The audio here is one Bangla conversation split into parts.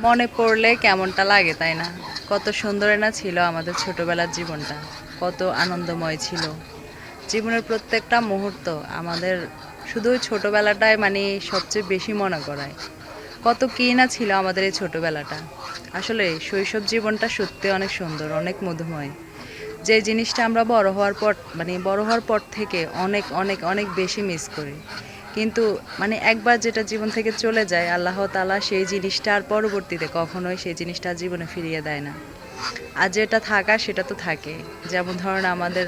মনে পড়লে কেমনটা লাগে, তাই না? কত সুন্দর না ছিল আমাদের ছোটবেলার জীবনটা, কত আনন্দময় ছিল। জীবনের প্রত্যেকটা মুহূর্ত আমাদের শুধু ছোটবেলাটাই মানে সবচেয়ে বেশি মনে করায়। কত কী না ছিল আমাদের এই ছোটোবেলাটা। আসলে শৈশব জীবনটা সত্যি অনেক সুন্দর, অনেক মধুময়। যে জিনিসটা আমরা বড় হওয়ার পর মানে বড় হওয়ার পর থেকে অনেক অনেক অনেক বেশি মিস করি। কিন্তু মানে একবার যেটা জীবন থেকে চলে যায়, আল্লাহ তালা সেই জিনিসটা আর পরবর্তীতে কখনোই সেই জিনিসটা জীবনে ফিরিয়ে দেয় না। আর যেটা থাকা, সেটা তো থাকে। যেমন ধরুন আমাদের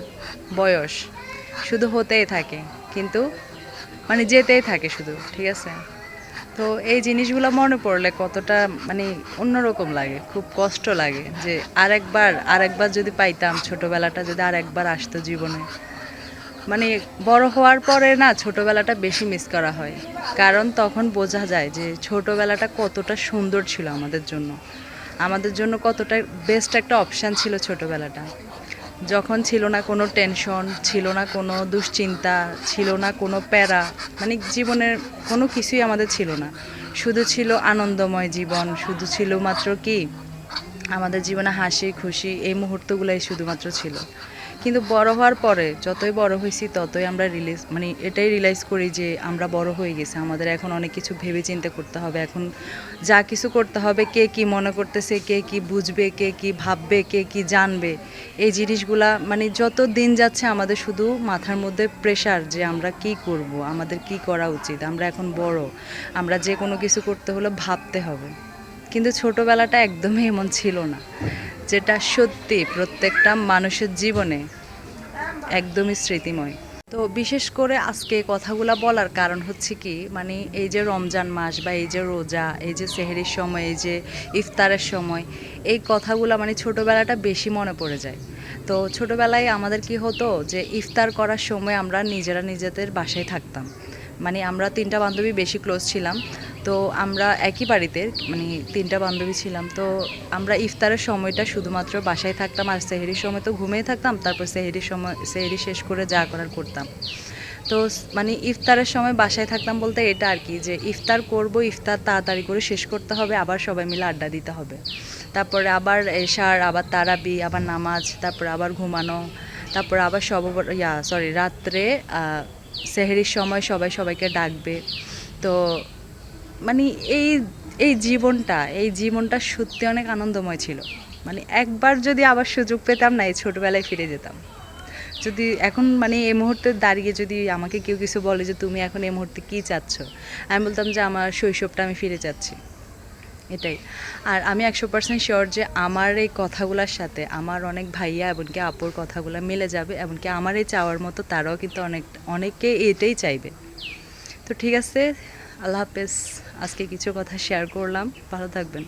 বয়স, শুধু হতেই থাকে, কিন্তু মানে যেতেই থাকে শুধু, ঠিক আছে? তো এই জিনিসগুলো মনে পড়লে কতটা মানে অন্যরকম লাগে, খুব কষ্ট লাগে যে আরেকবার আরেকবার যদি পাইতাম, ছোটবেলাটা যদি আরেকবার আসতো জীবনে। মানে বড় হওয়ার পরে না ছোটবেলাটা বেশি মিস করা হয়। কারণ তখন বোঝা যায় যে ছোটবেলাটা কতটা সুন্দর ছিল আমাদের জন্য। আমাদের জন্য কতটা বেস্ট একটা অপশান ছিল ছোটবেলাটা। যখন ছিল না কোনো টেনশন ছিল না কোনো দুশ্চিন্তা, ছিল না কোনো প্যারা মানে জীবনের কোনো কিছুই আমাদের ছিল না। শুধু ছিল আনন্দময় জীবন, শুধু ছিল মাত্র কি আমাদের জীবনে হাসি, খুশি এই মুহূর্তগুলোই শুধুমাত্র ছিল। কিন্তু বড় হওয়ার পরে যতই বড় হয়েছি, ততই আমরা রিলিজ মানে এটাই রিয়েলাইজ করি যে আমরা বড় হয়ে গেছি। আমাদের এখন অনেক কিছু ভেবে চিন্তে করতে হবে। এখন যা কিছু করতে হবে, কে কি মনে করতেছে, কে কি বুঝবে, কে কি ভাববে, কে কি জানবে, এই জিনিসগুলা মানে যত দিন যাচ্ছে আমাদের শুধু মাথার মধ্যে প্রেশার যে আমরা কি করব, আমাদের কি করা উচিত, আমরা এখন বড়, আমরা যে কোনো কিছু করতে হলে ভাবতে হবে। কিন্তু ছোটবেলাটা একদমই এমন ছিল না। যেটা সত্যি প্রত্যেকটা মানুষের জীবনে একদমই স্মৃতিময়। তো বিশেষ করে আজকে কথাগুলো বলার কারণ হচ্ছে কি মানে এই যে রমজান মাস বা এই যে রোজা, এই যে সেহেরির সময়, এই যে ইফতারের সময়, এই কথাগুলো মানে ছোটোবেলাটা বেশি মনে পড়ে যায়। তো ছোটোবেলায় আমাদের কি হতো যে ইফতার করার সময় আমরা নিজেরা নিজেদের বাসায় থাকতাম। মানে আমরা তিনটা বান্ধবী বেশি ক্লোজ ছিলাম। তো আমরা একই বাড়িতে মানে তিনটা বান্ধবী ছিলাম, তো আমরা ইফতারের সময়টা শুধুমাত্র বাসায় থাকতাম আর সেহেরির সময় তো ঘুমিয়ে থাকতাম, তারপর সেহেরির সময়, সেহেরি শেষ করে যা করার করতাম। তো মানে ইফতারের সময় বাসায় থাকতাম বলতে এটা আর কি যে ইফতার করব, ইফতার তাড়াতাড়ি করে শেষ করতে হবে, আবার সবাই মিলে আড্ডা দিতে হবে। তারপরে আবার এশার আবার তারাবি, আবার নামাজ, তারপর আবার ঘুমানো, তারপরে আবার সব ইয়া সরি রাত্রে সেহেরির সময় সবাই সবাইকে ডাকবে। তো মানে এই এই জীবনটা এই জীবনটা সত্যি অনেক আনন্দময় ছিল। মানে একবার যদি আবার সুযোগ পেতাম না, এই ছোটোবেলায় ফিরে যেতাম। যদি এখন মানে এই মুহূর্তে দাঁড়িয়ে যদি আমাকে কেউ কিছু বলে যে, তুমি এখন এই মুহূর্তে কী চাচ্ছ? আমি বলতাম যে, আমার শৈশবটা আমি ফিরে যাচ্ছি। এটাই। আর আমি একশো পার্সেন্ট শিওর যে, আমার এই কথাগুলোর সাথে আমার অনেক ভাইয়া এমনকি আপুর কথাগুলো মিলে যাবে, এমনকি আমার এই চাওয়ার মতো তারাও কিন্তু অনেক, অনেকে এটাই চাইবে। তো ঠিক আছে আল্লাহ হাফেজ আজকে কিছু কথা শেয়ার করলাম ভালো থাকবেন।